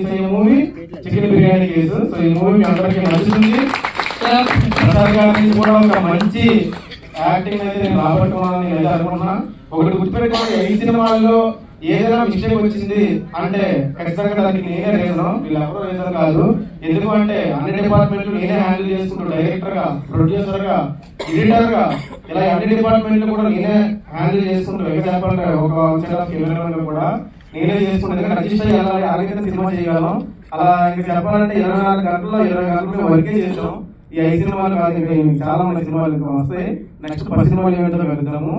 Release ఈ movie chicken biryani case. So ఈ movie మీ అందరికీ నచ్చుతుంది. ప్రసాద్ గారి నుంచి కూడా ఒక మంచి యాక్టింగ్ అనేది నేను రాబట్టుకున్నాను నేను అయితే ఒకటి గుర్తుపెట్టుకోండి ఈ సినిమాల్లో ఏదైనా మిస్టేక్ వచ్చింది అంటే ఖచ్చితంగా దానికి నేనే రీజన్ వీళ్ళు ఎవరో రీజన్ కాదు. ఎందుకు అంటే అన్ని డిపార్ట్మెంట్లు నేనే హ్యాండిల్ చేసుకుంటాను డైరెక్టర్గా ప్రొడ్యూసర్గా ఎడిటర్గా ఇలా అన్ని డిపార్ట్మెంట్లు కూడా నేనే హ్యాండిల్ చేసుకుంటాను ఎగ్జాంపుల్ ఒక సైడ్ కూడా నేనే చేసుకుంటూ ఎందుకంటే రిజిస్టర్ చేయాలి అలాగే సినిమా చేయగలం అలా ఇంకా చెప్పాలంటే ఇరవై నాలుగు గంటల్లో ఇరవై గంటలు మేము వర్కే చేసాం ఈ ఐదు సినిమాలు కాదు చాలా మంది సినిమాలు వస్తాయి. నెక్స్ట్ పది సినిమాలు ఏమిటో వెళ్తాము.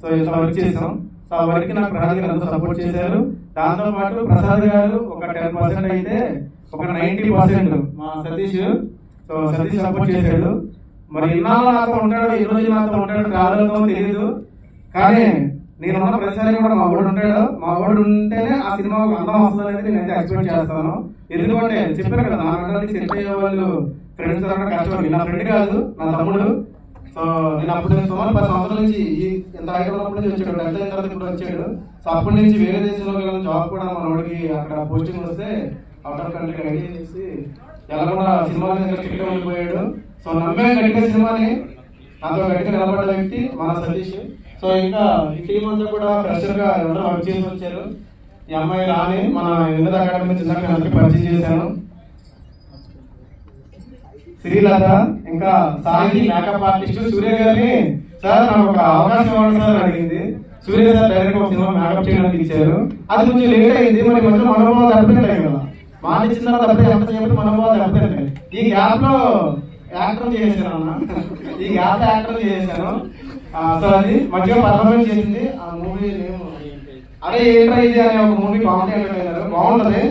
సో ఇంత వర్క్ చేసాం సో ఆ వర్క్ నాకు ప్రసాద్ గారు ఎంతో సపోర్ట్ చేశారు. దాంతో పాటు ప్రసాద్ గారు ఒక టెన్ పర్సెంట్ అయితే ఒక నైంటీ పర్సెంట్ మా సతీష్. సో సతీష్ సపోర్ట్ చేశాడు. మరి ఇన్నాళ్ళు నాతో ఉంటాడు ఈ రోజు నాతో ఉంటాడు రాలేదో తెలియదు కానీ నేనున్న ప్రతిసారి కూడా మా వాడు ఉంటాడు. మా వాడు ఉంటేనే ఆ సినిమా అందం వస్తుంది అనేది నేను ఎక్స్పెక్ట్ చేస్తాను. ఎందుకంటే చెప్పాను కదా నా వెంటనే సెట్ అయ్యే వాళ్ళు ఫ్రెండ్స్ దొరకడం కష్టం నా ఫ్రెండ్ కాదు నా తమ్ముడు. సో నేను అప్పుడు నేను సుమారు పది సంవత్సరాల నుంచి ఎంత ఐదు ఉన్నప్పటి నుంచి వచ్చాడు. ఎంత తర్వాత ఇప్పుడు వచ్చాడు. సో అప్పటి నుంచి వేరే దేశంలో వెళ్ళిన జాబ్ కూడా మన వాడికి అక్కడ పోస్టింగ్ వస్తే అవుట్ ఆఫ్ కంట్రీ ఐడియా చేసి ఎలా కూడా సినిమా దగ్గర టికెట్ సో నమ్మే గట్టిగా సినిమాని. నాతో గట్టిగా నిలబడ్డ వ్యక్తి మన సతీష్. సో ఇంకా ఈ టీం అంతా కూడా ఫ్రెషర్గా ఎవరో వర్క్ చేసి వచ్చారు. ఈ అమ్మాయి రాని మన వినోద్ అకాడమీ నుంచి ఇందాక పరిచయం చేశాను. శ్రీలత ఇంకా సాయి మేకప్ ఆర్టిస్ట్ సూర్య గారిని సార్ నాకు ఒక అవకాశం ఇవ్వండి సార్ అడిగింది. సూర్య సార్ డైరెక్ట్ ఒక సినిమా మేకప్ చేయడానికి ఇచ్చారు. అది కొంచెం లేట్ అయింది మరి మధ్యలో మనోభావాలు దెబ్బతింటాయి కదా. మాట ఇచ్చిన తర్వాత అప్పుడే ఎంత చెప్పి మనోభావాలు దెబ్బతింటాయి ఈ గ్యాప్లో యాక్టర్ చేశాను అన్న. ఈ గ్యాప్ యాక్టర్ చేశాను. సో అది మంచిగా పర్ఫార్మెన్స్ చేసింది. ఆ మూవీ అరే ఏంట్రా ఇది అనే ఒక మూవీ కామెడీ అంటే బాగుంటది.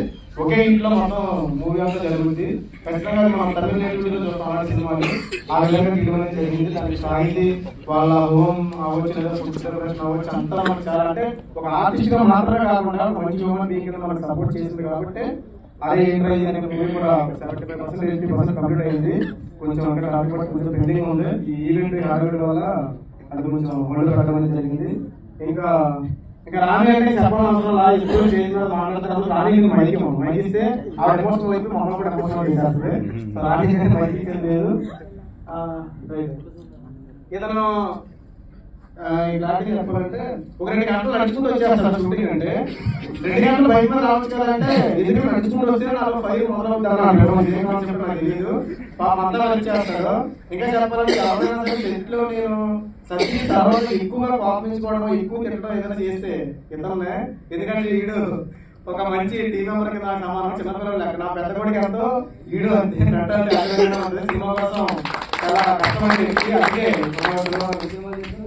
ఒకే ఇంట్లో మొత్తం మూవీ అంతా జరుగుతుంది ఖచ్చితంగా మనం తమిళనాడులో చూస్తాం సినిమాని ఆ విధంగా తీయడం జరిగింది. దానికి సాహితీ వాళ్ళ హోమ్ అవ్వచ్చు లేదా ఫుడ్ సెలబ్రేషన్ అవ్వచ్చు అంతా మనకు చాలా అంటే ఒక ఆర్టిస్ట్గా మాత్రమే కాకుండా ఒక మంచి హోమ్ బీయింగ్ కింద మనకు సపోర్ట్ చేసింది కాబట్టి అదే ఏంట్రా ఇది అనే మూవీ కూడా seventy five percent eighty percent complete అయింది. కొంచెం అక్కడ కొంచెం పెండింగ్ ఉంది. ఈ ఈవెంట్ హాలీవుడ్ వల్ల అది కొంచెం హోల్డ్ పెట్టడం జరిగింది. ఇంకా ఇంకా రాణి అంటే చెప్పడం అవసరం లా మాట్లాడతారు. రాణి మైకి ఇవ్వం ఇస్తే ఆవిడ ఎమోషనల్ అయిపోయి మమ్మల్ని కూడా ఎమోషనల్ చేసేస్తుంది రాణి అనేది లేదు ఇతను ఇలాంటివి చెప్పాలంటే ఒక రెండు గంటలు నడుచుకుంటూ వచ్చేస్తాడు షూటింగ్ అంటే. రెండు గంటలు బయట మీద రావచ్చు కదా అంటే నడుచుకుంటూ వస్తే నాకు ఫైవ్ మొదలవుతాను అంటాడు ఏం కాన్సెప్ట్ నాకు తెలియదు వచ్చేస్తాడు. ఇంకా చెప్పాలంటే ఎవరైనా సరే నేను సతీష్ తర్వాత ఎక్కువగా కోపించుకోవడం ఎక్కువ తిట్టడం ఏదైనా చేస్తే ఇతనే ఎందుకంటే వీడు ఒక మంచి టీం మెంబర్కి నాకు సమానం చిన్నపిల్లలు లెక్క. నా పెద్ద కొడుకు ఎంతో వీడు అంతే. సినిమా కోసం చాలా కష్టమైన వ్యక్తి అందుకే ఒక సినిమా- సినిమా చేసి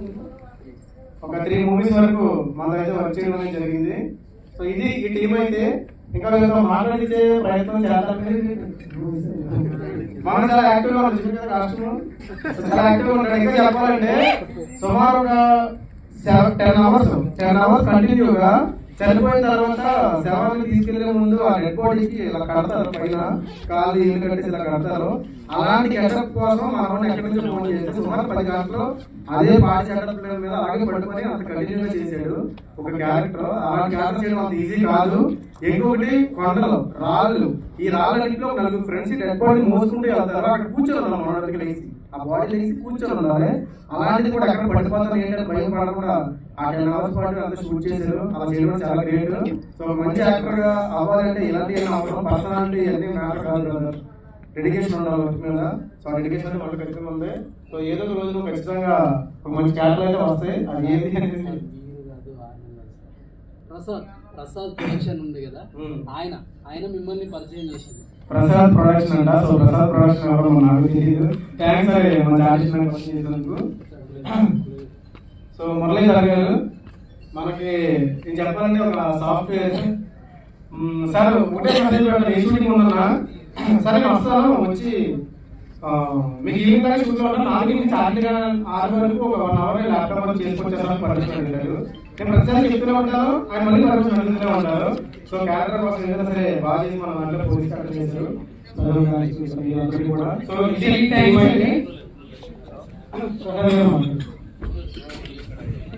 ఒక త్రీ మూవీస్ వరకు మన వర్క్ చేయడం అనేది జరిగింది. సో ఇది ఈ టీం అయితే ఇంకా వీళ్ళతో మాట్లాడించే ప్రయత్నం చేద్దాం. మనం చాలా యాక్టివ్గా ఉన్నాం. కాస్ట్యూమ్ చాలా యాక్టివ్గా ఉంటాడు ఇంకా చెప్పాలంటే సుమారు seven ten hours ten hours కంటిన్యూగా చనిపోయిన తర్వాత శవాన్ని తీసుకెళ్ళే ముందు ఆ డెడ్ బాడీకి ఇలా కడతారు పైన కాళ్ళు ఇల్లు కట్టేసి ఇలా కడతారు. అలాంటి గెటప్ కోసం మనం ఎక్కడి నుంచి ఫోన్ చేస్తే సుమారు పది గంటలు అదే పాడి సెటప్ మీద అలాగే పట్టుకొని అంత కంటిన్యూగా చేశాడు ఒక క్యారెక్టర్ అలాంటి క్యారెక్టర్ చేయడం అంత ఈజీ కాదు. ఇంకొకటి కొండలు రాళ్ళు. ఈ రాళ్ళన్నింటిలో నలుగురు ఫ్రెండ్స్ డెడ్ బాడీ మోసుకుంటూ వెళ్తారు. అక్కడ కూర్చొని ఉన్నాం మన దగ్గర లేచి. ఆ బాడీ లేచి కూర్చొని ఉండాలి అలాంటిది కూడా అక్కడ పడిపోతాను ఏంటంటే భయం పడకుండా ఆ టెన్ అవర్స్ పాటు అంతా షూట్ చేశారు. అలా చేయడం చాలా గ్రేట్ సో మంచి యాక్టర్గా అవ్వాలంటే ఇలాంటి ఏం అవసరం? పర్సనాలిటీ అన్ని మ్యాటర్ కాదు డెడికేషన్ ఉండాలి మీద. సో డెడికేషన్ అనేది మనకు ఖచ్చితంగా ఉంది. సో ఏదో ఒక రోజు నువ్వు ఖచ్చితంగా ఒక మంచి క్యారెక్టర్ అయితే వస్తాయి. అది ఏది? అనేది ప్రసాద్ ప్రొడక్షన్ ఉంది కదా. ఆయన ఆయన మిమ్మల్ని పరిచయం చేసింది. ప్రసాద్ ప్రొడక్షన్ అంట. సో ప్రసాద్ ప్రొడక్షన్ ఎవరో నాకు తెలియదు. థ్యాంక్స్ అండి మన ఫోన్ చేసినందుకు. సో మురళీధర్ గారు మనకి నేను చెప్పాలంటే ఒక సాఫ్ట్వేర్ సార్ ఒకటే మెసేజ్ పెట్టాలి ఏ షూటింగ్ ఉందన్నా సరే నేను వస్తాను. వచ్చి మీకు ఈవినింగ్ దాకా షూట్ ఉంటాను. నాలుగు నుంచి ఆరు ఆరు వరకు ఒక వన్ అవర్ ల్యాప్టాప్ అని చేసుకొచ్చేసాను పర్మిషన్ అడిగారు. నేను ప్రతిసారి చెప్తూనే ఉంటాను ఆయన మళ్ళీ పర్మిషన్ అడుగుతూనే ఉంటారు. సో క్యారెక్టర్ కోసం ఏదైనా సరే బాగా చేసి మన దాంట్లో పోలీస్ కట్ట చేశారు కూడా. సో ఇది టైం అండి.